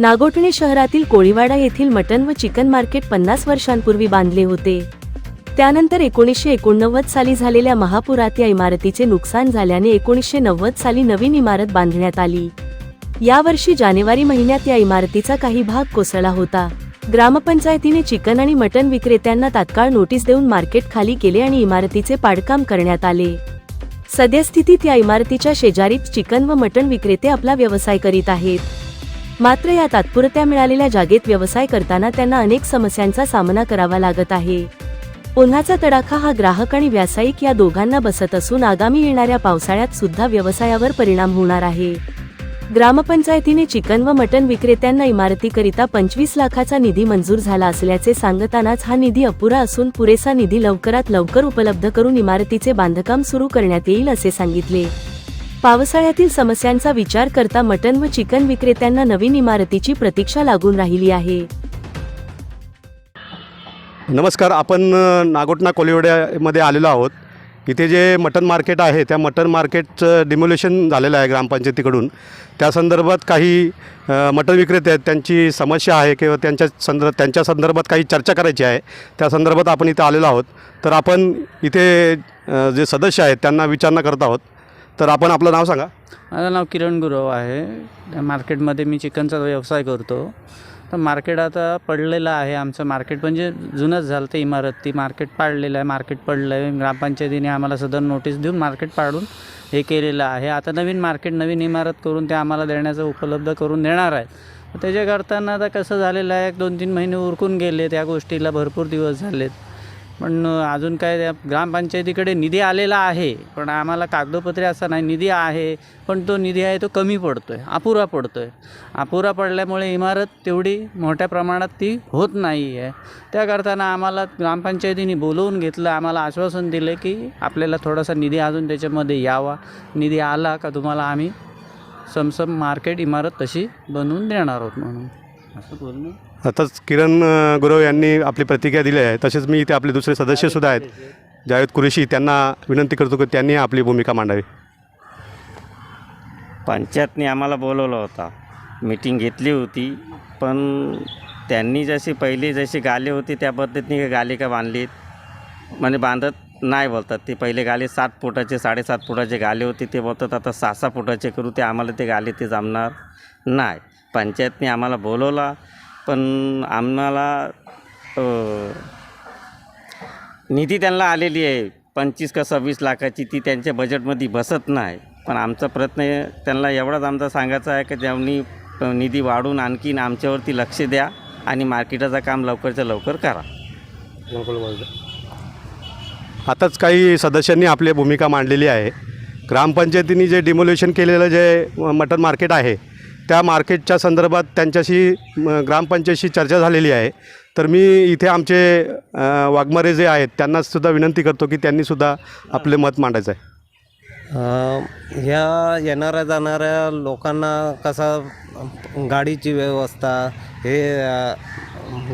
नागोठणे शहरातील कोळीवाडा येथील मटन व चिकन मार्केट पन्नास वर्षांपूर्वी बांधले होते. त्यानंतर एकोणीसशे एकोणनव्वद साली झालेल्या महापुरात या इमारतीचे नुकसान झाल्याने एकोणीसशे नव्वद साली नवीन इमारत बांधण्यात आली. यावर्षी जानेवारी महिन्यात या इमारतीचा काही भाग कोसळला होता. ग्रामपंचायतीने चिकन आणि मटण विक्रेत्यांना तात्काळ नोटीस देऊन मार्केट खाली केले आणि इमारतीचे पाडकाम करण्यात आले. सद्यस्थितीत या इमारतीच्या शेजारीच चिकन व मटण विक्रेते आपला व्यवसाय करीत आहेत. मात्र या तात्पुरत्या मिळालेल्या जागेत व्यवसाय करताना त्यांना अनेक समस्यांचा सामना करावा लागत आहे. उन्हाचा तडाखा हा ग्राहक आणि व्यावसायिक या दोघांना बसत असून आगामी येणाऱ्या पावसाळ्यात सुद्धा व्यवसायावर परिणाम होणार आहे. ग्रामपंचायतीने चिकन व मटण विक्रेत्यांना इमारतीकरिता पंचवीस लाखाचा निधी मंजूर झाला असल्याचे सांगतानाच हा निधी अपुरा असून पुरेसा निधी लवकरात लवकर उपलब्ध करून इमारतीचे बांधकाम सुरू करण्यात येईल असे सांगितले. पावसाळ्यातील समस्यांचा विचार करता मटन व चिकन विक्रेत्यांना नवीन इमारतीची प्रतीक्षा लागून राहिली आहे. नमस्कार आपण नागोटना कोलिवड्यामध्ये आलेलो आहोत. इथे जे मटन मार्केट आहे त्या मटन मार्केटचं डिमोलेशन झालेलं आहे ग्रामपंचायतीकडून. त्या संदर्भात काही मटन विक्रेते आहेत त्यांची समस्या आहे किंवा त्यांच्या संदर्भ त्यांच्या संदर्भात काही चर्चा करायची आहे त्या संदर्भात आपण इथे आलेलो आहोत. तर आपण इथे जे सदस्य आहेत त्यांना विचारणा करत आहोत. तर आपण आपलं नाव सांगा. माझं नाव किरण गुरव आहे. त्या मार्केटमध्ये मी चिकनचा व्यवसाय करतो. तर मार्केट आता पडलेलं आहे आमचं मार्केट. म्हणजे जुनंच झालं ते इमारत. ती मार्केट पाडलेलं आहे. मार्केट पडलं आहे ग्रामपंचायतीने आम्हाला सदर नोटीस देऊन मार्केट पाडून हे केलेलं आहे. आता नवीन मार्केट नवीन इमारत करून ते आम्हाला देण्याचं उपलब्ध करून देणार आहेत. त्याच्या करताना आता कसं झालेलं आहे? एक दोन तीन महिने उरकून गेले त्या गोष्टीला. भरपूर दिवस झालेत. पण अजून काय ग्रामपंचायतीकडे निधी आलेला आहे पण आम्हाला कागदोपत्री असं नाही निधी आहे पण तो निधी आहे तो कमी पडतो आहे अपुरा पडतो आहे अपुरा पडल्यामुळे इमारत तेवढी मोठ्या प्रमाणात ती होत नाही आहे त्या करताना आम्हाला ग्रामपंचायतीने बोलवून घेतलं आम्हाला आश्वासन दिलं की आपल्याला थोडासा निधी अजून त्याच्यामध्ये यावा. निधी आला का तुम्हाला आम्ही समसम मार्केट इमारत तशी बनवून देणार आहोत म्हणून. असं बोलणं? आताच किरण गुरव यांनी आपली प्रतिक्रिया दिली आहे. तसेच मी इथे आपले दुसरे सदस्यसुद्धा आहेत. जावेद कुरेशी त्यांना विनंती करतो की त्यांनी आपली भूमिका मांडावी. पंचायतने आम्हाला बोलवलं होता. मीटिंग घेतली होती पण त्यांनी जशी पहिली जशी गाली होती त्या पद्धतीने गाली का बांधलीत म्हणजे बांधत नाही बोलतात ते. पहिले गाले सात फुटाचे साडेसात फुटाचे गाले होते. ते बोलतात आता सहा सहा फुटाचे करू ते आम्हाला ते गाले ते जमणार नाही. पंचायतने आम्हाला बोलवला. पण आम्हाला निधी त्यांना आलेली आहे. पंचवीस का सव्वीस लाखाची ती त्यांच्या बजेटमध्ये बसत नाही. पण आमचा प्रयत्न आहे, त्यांना एवढाच आमचा सांगायचा आहे की त्यांनी निधी वाढून आणखीन आमच्यावरती लक्ष द्या आणि मार्केटाचं काम लवकरच्या लवकर करा. आताच काही सदस्यांनी आपली भूमिका मांडलेली आहे. ग्रामपंचायतीने जे डिमोलेशन केलेलं जे मटन मार्केट आहे त्या मार्केटच्या संदर्भात त्यांच्याशी म, ग्रामपंचायतशी चर्चा झालेली आहे. तर मी इथे आमचे वाघमारे जे आहेत त्यांनासुद्धा विनंती करतो की त्यांनीसुद्धा आपले मत मांडायचं आहे. ह्या येणाऱ्या जाणाऱ्या लोकांना कसा गाडीची व्यवस्था हे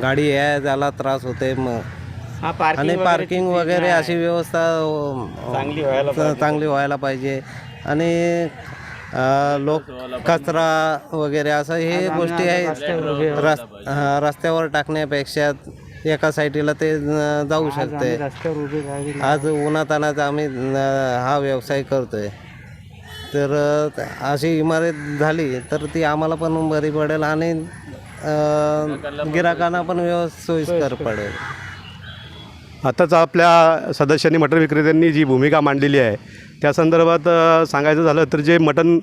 गाडी या जायला त्रास होते मग आणि पार्किंग वगैरे अशी व्यवस्था चांगली व्हायला चांगली व्हायला पाहिजे. आणि अ, लोक कचरा वगैरे असं हे गोष्टी आहेत. रस हा, रस्त्यावर टाकण्यापेक्षा एका साईडला ते अ, जाऊ शकते. आज उन्हातानाच आम्ही हा व्यवसाय करतोय. तर अ, अशी इमारत झाली तर ती आम्हाला पण बरी पडेल आणि अ, गिराकांना पण व्यवस्थित सोयीस्कर. पडेल. आताच आपल्या सदस्यांनी मटण विक्रेत्यांनी जी भूमिका मांडलेली आहे त्या संदर्भात सांगायचं झालं तर जे मटण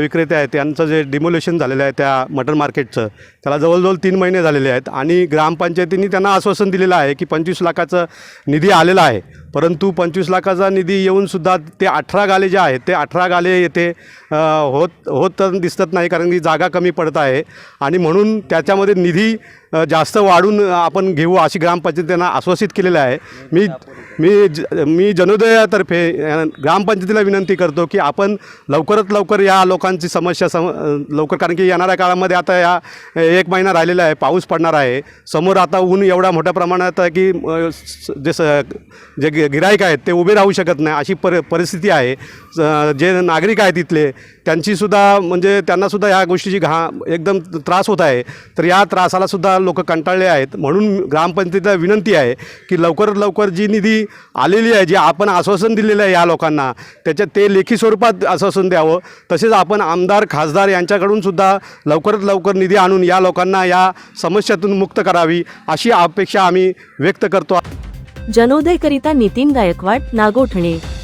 विक्रेते आहेत त्यांचं जे डिमोलेशन झालेलं आहे त्या मटण मार्केटचं त्याला जवळजवळ तीन महिने झालेले आहेत आणि ग्रामपंचायतींनी त्यांना आश्वासन दिलेलं आहे की पंचवीस लाखाचं निधी आलेला आहे. परंतु पंचवीस लाखाचा निधी येऊनसुद्धा ते अठरा गाले जे आहेत ते अठरा गाले येथे होत होत होत दिसत नाही कारण की जागा कमी पडत आहे. आणि म्हणून त्याच्यामध्ये निधी जास्त वाढून आपण घेऊ अशी ग्रामपंचायत त्यांना आश्वासित केलेलं आहे. मी मी ज मी जनोदयातर्फे ग्रामपंचायतीला विनंती करतो की आपण लवकरात लवकर या लोकांची समस्या सम लवकर कारण की येणाऱ्या काळामध्ये आता या एक महिना राहिलेला आहे पाऊस पडणार आहे. समोर आता ऊन एवढ्या मोठ्या प्रमाणात आहे की जे स जे गिराईक आहेत ते उभे राहू शकत नाही. अशी पर परिस्थिती आहे. जे नागरिक आहेत तिथले त्यांचीसुद्धा म्हणजे त्यांनासुद्धा ह्या गोष्टीची घा एकदम त्रास होत आहे. तर या त्रासालासुद्धा लोक कंटाळले आहेत. म्हणून ग्रामपंचायतीला विनंती आहे की लवकरात लवकर जी निधी आलेली आहे जी आपण आश्वासन दिलेलं आहे या लोकांना त्याच्यात ते लेखी स्वरूपात आश्वासन द्यावं. तसेच आपण आमदार खासदार यांच्याकडून सुद्धा लवकरात लवकर निधी आणून या लोकांना या समस्यातून मुक्त करावी अशी अपेक्षा आम्ही व्यक्त करतो. जनोदयकरिता नितीन गायकवाड नागोठणे.